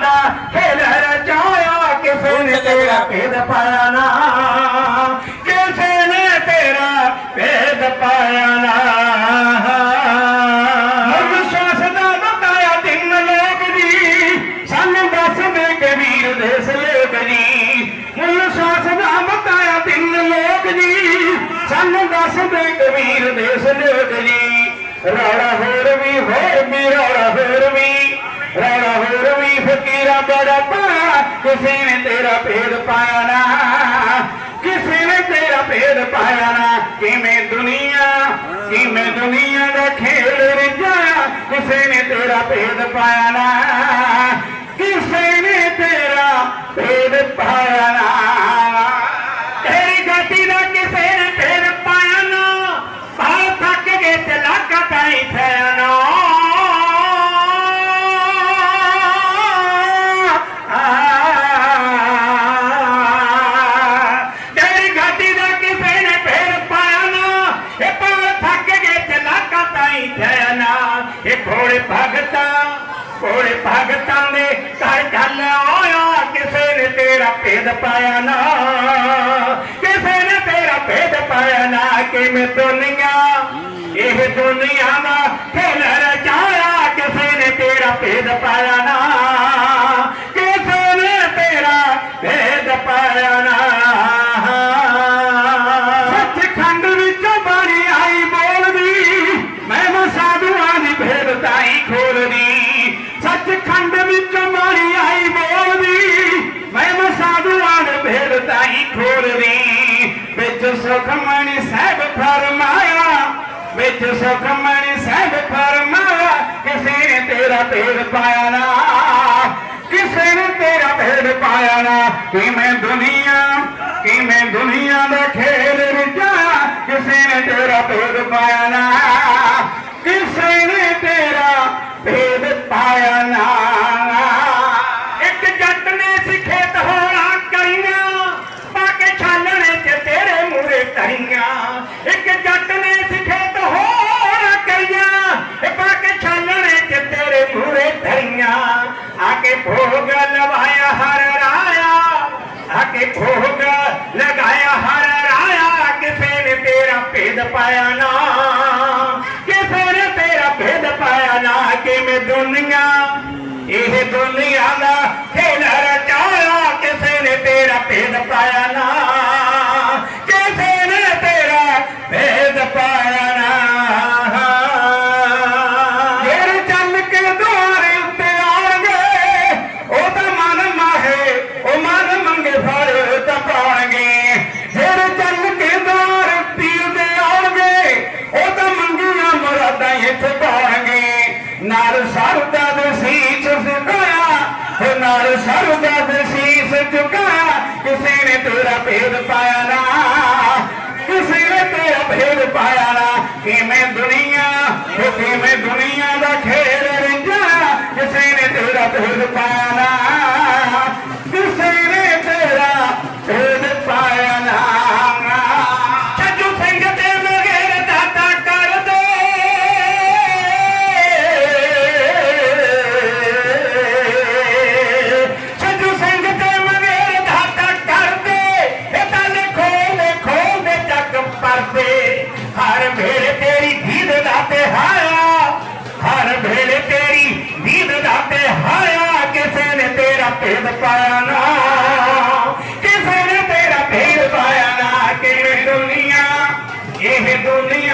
ਦਾ ਖੇਲ ਰਚਾਇਆ ਕਿਸੇ ਨੇ ਤੇਰਾ ਭੇਦ ਪਾਇਆ ਨਾ। ਕਿਸੇ ਨੇ ਤੇਰਾ ਭੇਦ ਪਾਇਆ ਨਾ। ਦਾ ਦੇਸ ਲੋਕ ਜੀ ਮੁੱਲ ਸਾਸ ਦਾ ਬਤਾਇਆ ਦਿਨ ਲੋਕ ਜੀ ਸਾਨੂੰ ਦੱਸਦੇ ਕਬੀਰ ਦੇਸ ਲੋਕ ਜੀ ਰੌਲਾ ਫਕੀਰਾ ਬੜਾ ਪਾਇਆ ਕਿਸੇ ਨੇ ਤੇਰਾ ਭੇਦ ਪਾਇਆ ਨਾ। ਕਿਸੇ ਨੇ ਤੇਰਾ ਭੇਦ ਪਾਇਆ ਨਾ। ਕਿਵੇਂ ਦੁਨੀਆ ਕਿਵੇਂ ਦੁਨੀਆ ਦਾ ਖੇਲ ਰਜਾਇਆ ਕਿਸੇ ਨੇ ਤੇਰਾ ਭੇਦ ਪਾਇਆ ਨਾ। ਕਿਸੇ ਨੇ ਤੇਰਾ ਭੇਦ ਪਾਇਆ ਨਾ। ਦੇ ਘਰ ਚੱਲ ਆਇਆ, ਕਿਸੇ ਨੇ ਤੇਰਾ ਭੇਦ ਪਾਇਆ ਨਾ। ਕਿਸੇ ਨੇ ਤੇਰਾ ਭੇਦ ਪਾਇਆ ਨਾ, ਕਿਵੇਂ ਦੁਨੀਆ, ਇਹ ਦੁਨੀਆ ਦਾ ਖੇਲ ਵਿੱਚ ਸੁਖਮਣੀ ਸਾਹਿਬ ਫਰਮਾਇਆ ਕਿਸੇ ਨੇ ਤੇਰਾ ਭੇਦ ਪਾਇਆ ਨਾ, ਕਿਸੇ ਨੇ ਤੇਰਾ ਭੇਦ ਪਾਇਆ ਨਾ ਕਿ ਮੈਂ ਦੁਨੀਆ ਮੂਰੇ ਧਰੀਆਂ। ਆ ਕੇ ਭੋਗ ਲਵਾਇਆ ਹਰ ਰਾਇਆ। ਆ ਕੇ ਭੋਗ ਲਗਾਇਆ ਹਰ ਰਾਇਆ। ਕਿਸੇ ਨੇ ਤੇਰਾ ਭੇਦ ਪਾਇਆ ਨਾ। ਕਿਸੇ ਨੇ ਤੇਰਾ ਭੇਦ ਪਾਇਆ ਨਾ। ਕਿਵੇਂ ਦੁਨੀਆ? ਇਹ ਦੁਨੀਆ ਦਾ ਨਾਲ ਸਰਦਾ ਦੇ ਸੀਸ ਕਿਸੇ ਨੇ ਤੇਰਾ ਭੇਦ ਪਾਇਆ ਨਾ। ਕਿਸੇ ਨੇ ਤੇਰਾ ਭੇਦ ਪਾਇਆ ਨਾ। ਕਿਵੇਂ ਦੁਨੀਆ ਕਿਵੇਂ ਦੁਨੀਆ ਦਾ ਖੇਡ ਰੰਜਾ, ਕਿਸੇ ਨੇ ਤੇਰਾ ਭੇਦ ਪਾਇਆ ਨੇ